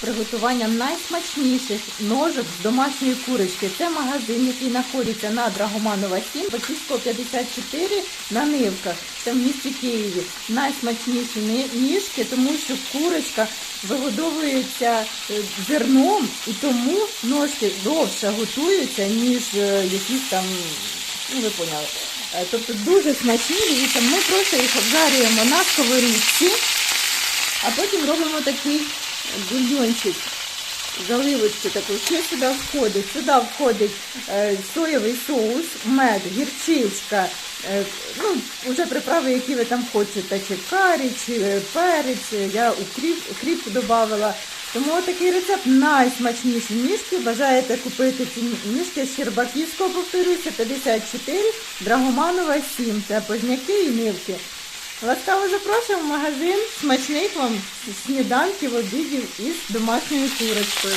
Приготування найсмачніших ножок з домашньої курочки. Це магазин, який знаходиться на Драгоманова 7, Батьківського 54 на Нивках. Це в місті Києві. Найсмачніші ніжки, тому що курочка вигодовується е, зерном і тому ножки довше готуються, ніж е, якісь там, ну ви поняли. Е, Тобто дуже смачні, дивіться, ми просто їх обжарюємо на сковорідці, а потім робимо такий бульйончик, заливочку таку. Що сюди входить? Сюди входить е, соєвий соус, мед, гірчичка, е, ну, вже приправи, які ви там хочете, чи карі, чи перець, я укріп, укріп додавала. Тому такий рецепт найсмачніші ніжки. Бажаєте купити ці ніжки з Щербаківського, повторюся, 54, Драгоманова 7. Це позняки і нивки. Ласкаво запрошуємо в магазин смачних вам сніданків, обідів із домашньою курочкою.